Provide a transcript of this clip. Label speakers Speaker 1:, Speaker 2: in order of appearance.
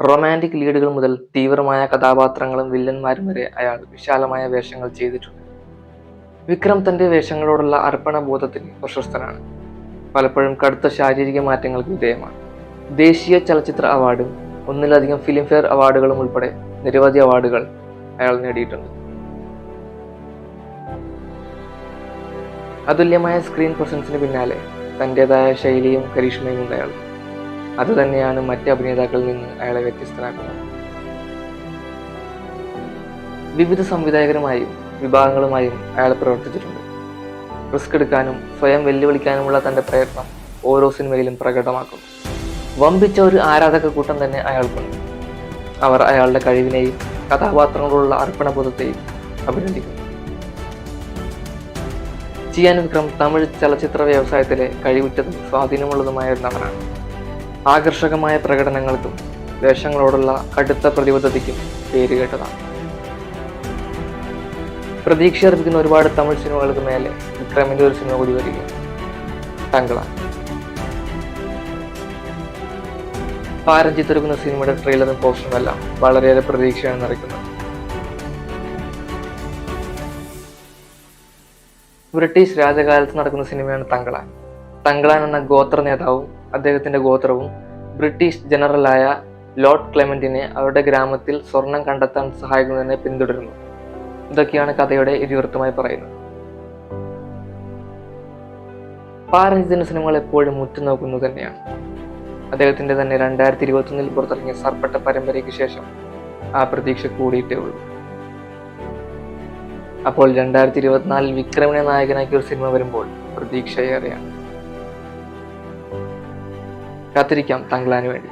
Speaker 1: Romantic ലീഡുകൾ മുതൽ തീവ്രമായ കഥാപാത്രങ്ങളും വില്ലന്മാരും വരെ അയാൾ വിശാലമായ വേഷങ്ങൾ ചെയ്തിട്ടുണ്ട്. വിക്രം തന്റെ വേഷങ്ങളോടുള്ള അർപ്പണബോധത്തിന് പ്രശസ്തനാണ്. പലപ്പോഴും കടുത്ത ശാരീരിക മാറ്റങ്ങൾക്ക് വിധേയമാണ്. ദേശീയ ചലച്ചിത്ര അവാർഡും ഒന്നിലധികം ഫിലിംഫെയർ അവാർഡുകളും ഉൾപ്പെടെ നിരവധി അവാർഡുകൾ അയാൾ നേടിയിട്ടുണ്ട്. അതുല്യമായ സ്ക്രീൻ പ്രസൻസിന് പിന്നാലെ തന്റെതായ ശൈലിയും കരീഷ്മയും ഉണ്ട് അയാൾ അത് തന്നെയാണ് മറ്റ് അഭിനേതാക്കളിൽ നിന്ന് അയാളെ വ്യത്യസ്തനാക്കുന്നത്. വിവിധ സംവിധായകരുമായും വിഭാഗങ്ങളുമായും അയാൾ പ്രവർത്തിച്ചിട്ടുണ്ട്. റിസ്ക് എടുക്കാനും സ്വയം വെല്ലുവിളിക്കാനുമുള്ള തന്റെ പ്രയത്നം ഓരോ സിനിമയിലും പ്രകടമാക്കുന്നു. വമ്പിച്ച ഒരു ആരാധക കൂട്ടം തന്നെ അയാൾക്കുണ്ട്. അവർ അയാളുടെ കഴിവിനെയും കഥാപാത്രങ്ങളോടുള്ള അർപ്പണബോധത്തെയും അഭിനന്ദിക്കുന്നു. ചിയാൻ വിക്രം തമിഴ് ചലച്ചിത്ര വ്യവസായത്തിലെ കഴിവുറ്റതും സ്വാധീനമുള്ളതുമായ നടനാണ്. ആകർഷകമായ പ്രകടനങ്ങൾക്കും വേഷങ്ങളോടുള്ള കടുത്ത പ്രതിബദ്ധതയ്ക്കും പേരുകേട്ടതാണ് പ്രതീക്ഷ അർപ്പിക്കുന്ന ഒരുപാട് തമിഴ് സിനിമകൾക്ക് മേലെ വിക്രമിന്റെ ഒരു സിനിമ കൂടി വരിക തങ്കളാണ്. പാരഞ്ചിത്ത് ഒരുക്കുന്ന സിനിമയുടെ ട്രെയിലറും പോസ്റ്ററും എല്ലാം വളരെയേറെ പ്രതീക്ഷയാണ് നിറയ്ക്കുന്നത്. ബ്രിട്ടീഷ് രാജകാലത്ത് നടക്കുന്ന സിനിമയാണ് തങ്കളാൻ. തങ്കളാൻ എന്ന ഗോത്ര നേതാവും അദ്ദേഹത്തിന്റെ ഗോത്രവും ബ്രിട്ടീഷ് ജനറലായ ലോർഡ് ക്ലെമന്റിനെ അവരുടെ ഗ്രാമത്തിൽ സ്വർണം കണ്ടെത്താൻ സഹായിക്കുന്നതിനെ പിന്തുടരുന്നു. ഇതൊക്കെയാണ് കഥയുടെ ഇതിവൃത്തമായി പറയുന്നത്. പാരഞ്ചിത്തിന്റെ സിനിമകൾ എപ്പോഴും ഉറ്റുനോക്കുന്നത് തന്നെയാണ്. അദ്ദേഹത്തിന്റെ തന്നെ രണ്ടായിരത്തി ഇരുപത്തൊന്നിൽ പുറത്തിറങ്ങിയ സർപ്പട്ട പരമ്പരയ്ക്ക് ശേഷം ആ പ്രതീക്ഷ കൂടിയിട്ടേ ഉള്ളൂ. അപ്പോൾ രണ്ടായിരത്തി ഇരുപത്തിനാലിൽ വിക്രമിനെ നായകനാക്കിയ ഒരു സിനിമ വരുമ്പോൾ പ്രതീക്ഷയേറെയാണ്. കാത്തിരിക്കാം തങ്കളാന് വേണ്ടി